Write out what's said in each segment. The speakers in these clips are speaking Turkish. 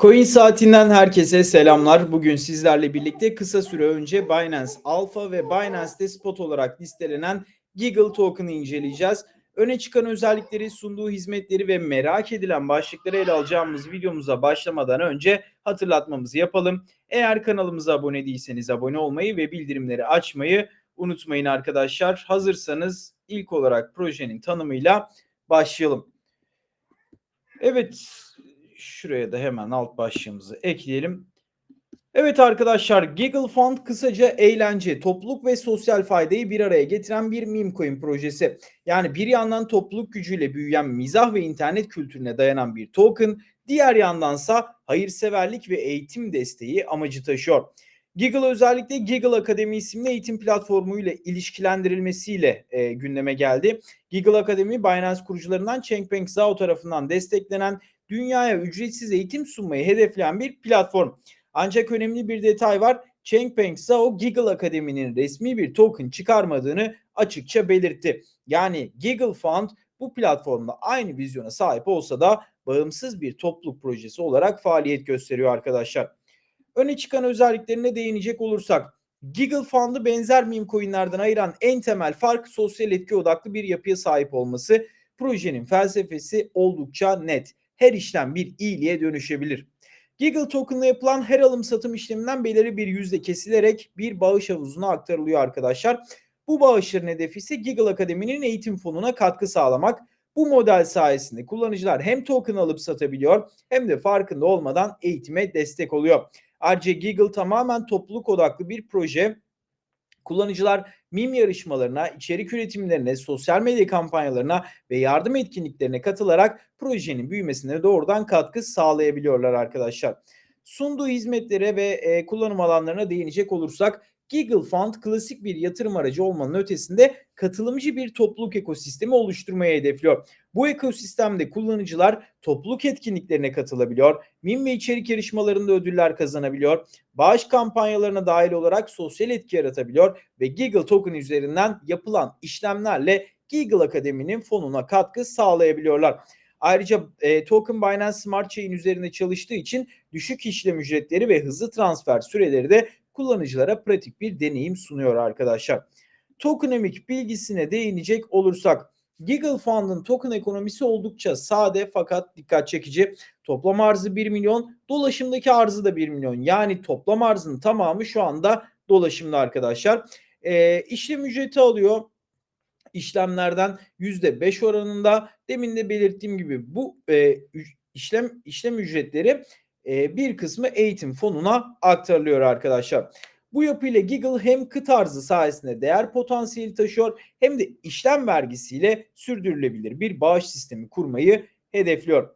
Coin saatinden herkese selamlar. Bugün sizlerle birlikte kısa süre önce Binance Alpha ve Binance'de spot olarak listelenen Giggle token'ı inceleyeceğiz. Öne çıkan özellikleri, sunduğu hizmetleri ve merak edilen başlıkları ele alacağımız videomuza başlamadan önce hatırlatmamızı yapalım. Eğer kanalımıza abone değilseniz abone olmayı ve bildirimleri açmayı unutmayın arkadaşlar. Hazırsanız ilk olarak projenin tanımıyla başlayalım. Evet, şuraya da hemen alt başlığımızı ekleyelim. Evet arkadaşlar Giggle Fund kısaca eğlence, topluluk ve sosyal faydayı bir araya getiren bir meme coin projesi. Yani bir yandan topluluk gücüyle büyüyen mizah ve internet kültürüne dayanan bir token, diğer yandansa hayırseverlik ve eğitim desteği amacı taşıyor. Giggle özellikle Giggle Akademi isimli eğitim platformuyla ilişkilendirilmesiyle e, gündeme geldi. Giggle Akademi Binance kurucularından Changpeng Zhao tarafından desteklenen dünyaya ücretsiz eğitim sunmayı hedefleyen bir platform. Ancak önemli bir detay var. Changpeng Zhao Giggle Akademi'nin resmi bir token çıkarmadığını açıkça belirtti. Yani Giggle Fund bu platformda aynı vizyona sahip olsa da bağımsız bir topluluk projesi olarak faaliyet gösteriyor arkadaşlar. Öne çıkan özelliklerine değinecek olursak Giggle Fund'ı benzer meme coinlerden ayıran en temel fark sosyal etki odaklı bir yapıya sahip olması. Projenin felsefesi oldukça net. Her işlem bir iyiliğe dönüşebilir. Giggle token'la yapılan her alım satım işleminden belirli bir yüzde kesilerek bir bağış havuzuna aktarılıyor arkadaşlar. Bu bağışların hedefi ise Giggle Akademi'nin eğitim fonuna katkı sağlamak. Bu model sayesinde kullanıcılar hem token alıp satabiliyor hem de farkında olmadan eğitime destek oluyor. Ayrıca Giggle tamamen topluluk odaklı bir proje. Kullanıcılar meme yarışmalarına, içerik üretimlerine, sosyal medya kampanyalarına ve yardım etkinliklerine katılarak projenin büyümesine doğrudan katkı sağlayabiliyorlar arkadaşlar. Sunduğu hizmetlere ve e, kullanım alanlarına değinecek olursak Giggle Fund klasik bir yatırım aracı olmanın ötesinde katılımcı bir topluluk ekosistemi oluşturmaya hedefliyor. Bu ekosistemde kullanıcılar topluluk etkinliklerine katılabiliyor, mim ve içerik yarışmalarında ödüller kazanabiliyor, bağış kampanyalarına dahil olarak sosyal etki yaratabiliyor ve Giggle Token üzerinden yapılan işlemlerle Giggle Akademi'nin fonuna katkı sağlayabiliyorlar. Ayrıca e, token Binance Smart Chain üzerinde çalıştığı için düşük işlem ücretleri ve hızlı transfer süreleri de kullanıcılara pratik bir deneyim sunuyor arkadaşlar. Tokenomik bilgisine değinecek olursak Giggle Fund'ın token ekonomisi oldukça sade fakat dikkat çekici. Toplam arzı 1 milyon, dolaşımdaki arzı da 1 milyon. Yani toplam arzın tamamı şu anda dolaşımda arkadaşlar. E, işlem ücreti alıyor işlemlerden %5 oranında. Demin de belirttiğim gibi bu e, işlem işlem ücretleri e, bir kısmı eğitim fonuna aktarılıyor arkadaşlar. Bu yapıyla Giggle hem kıt arzı sayesinde değer potansiyeli taşıyor hem de işlem vergisiyle sürdürülebilir bir bağış sistemi kurmayı hedefliyor.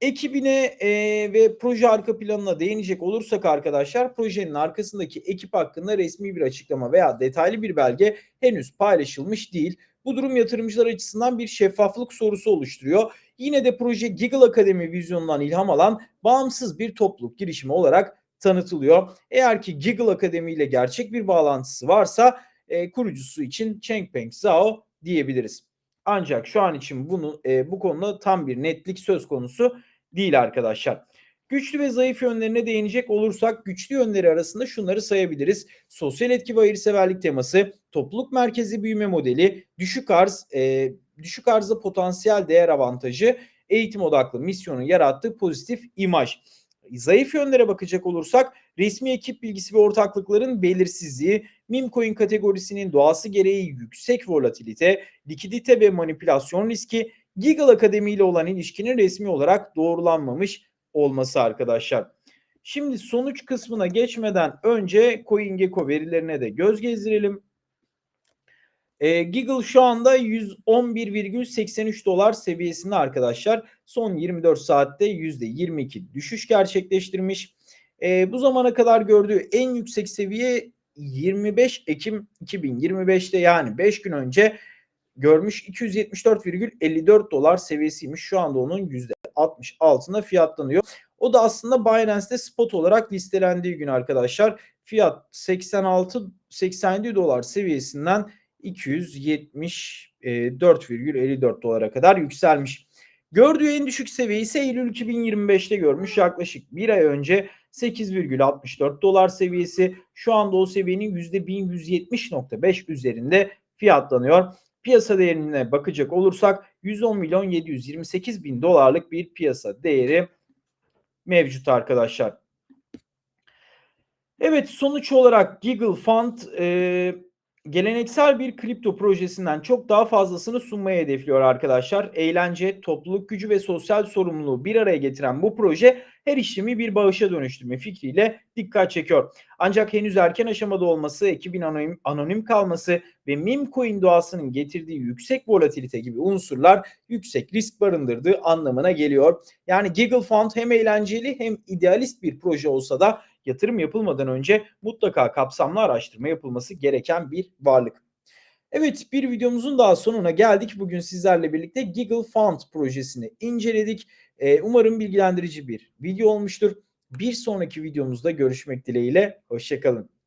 Ekibine e, ve proje arka planına değinecek olursak arkadaşlar projenin arkasındaki ekip hakkında resmi bir açıklama veya detaylı bir belge henüz paylaşılmış değil. Bu durum yatırımcılar açısından bir şeffaflık sorusu oluşturuyor. Yine de proje Giggle Akademi vizyonundan ilham alan bağımsız bir topluluk girişimi olarak tanıtılıyor. Eğer ki Giggle Akademi ile gerçek bir bağlantısı varsa e, kurucusu için Changpeng Zhao diyebiliriz. Ancak şu an için bunu e, bu konuda tam bir netlik söz konusu değil arkadaşlar. Güçlü ve zayıf yönlerine değinecek olursak güçlü yönleri arasında şunları sayabiliriz. Sosyal etki ve hayırseverlik teması, topluluk merkezi büyüme modeli, düşük arz, e, düşük arzda potansiyel değer avantajı, eğitim odaklı misyonun yarattığı pozitif imaj. Zayıf yönlere bakacak olursak resmi ekip bilgisi ve ortaklıkların belirsizliği, meme coin kategorisinin doğası gereği yüksek volatilite, likidite ve manipülasyon riski, Giggle Akademi ile olan ilişkinin resmi olarak doğrulanmamış olması arkadaşlar. Şimdi sonuç kısmına geçmeden önce CoinGecko verilerine de göz gezdirelim. E, Giggle şu anda 111,83 dolar seviyesinde arkadaşlar. Son 24 saatte %22 düşüş gerçekleştirmiş. E, bu zamana kadar gördüğü en yüksek seviye 25 Ekim 2025'te yani 5 gün önce görmüş 274,54 dolar seviyesiymiş. Şu anda onun %60 altında fiyatlanıyor. O da aslında Binance'de spot olarak listelendiği gün arkadaşlar. Fiyat 86 87 dolar seviyesinden 274,54 dolara kadar yükselmiş. Gördüğü en düşük seviyeyi ise Eylül 2025'te görmüş. Yaklaşık bir ay önce 8,64 dolar seviyesi. Şu anda o seviyenin %1170.5 üzerinde fiyatlanıyor. Piyasa değerine bakacak olursak 110 milyon 728 bin dolarlık bir piyasa değeri mevcut arkadaşlar. Evet sonuç olarak Giggle Fund e, geleneksel bir kripto projesinden çok daha fazlasını sunmayı hedefliyor arkadaşlar. Eğlence, topluluk gücü ve sosyal sorumluluğu bir araya getiren bu proje her işlemi bir bağışa dönüştürme fikriyle dikkat çekiyor. Ancak henüz erken aşamada olması, ekibin anonim, anonim kalması ve meme coin doğasının getirdiği yüksek volatilite gibi unsurlar yüksek risk barındırdığı anlamına geliyor. Yani Giggle Fund hem eğlenceli hem idealist bir proje olsa da yatırım yapılmadan önce mutlaka kapsamlı araştırma yapılması gereken bir varlık. Evet bir videomuzun daha sonuna geldik. Bugün sizlerle birlikte Giggle Fund projesini inceledik. Ee, umarım bilgilendirici bir video olmuştur. Bir sonraki videomuzda görüşmek dileğiyle. Hoşçakalın.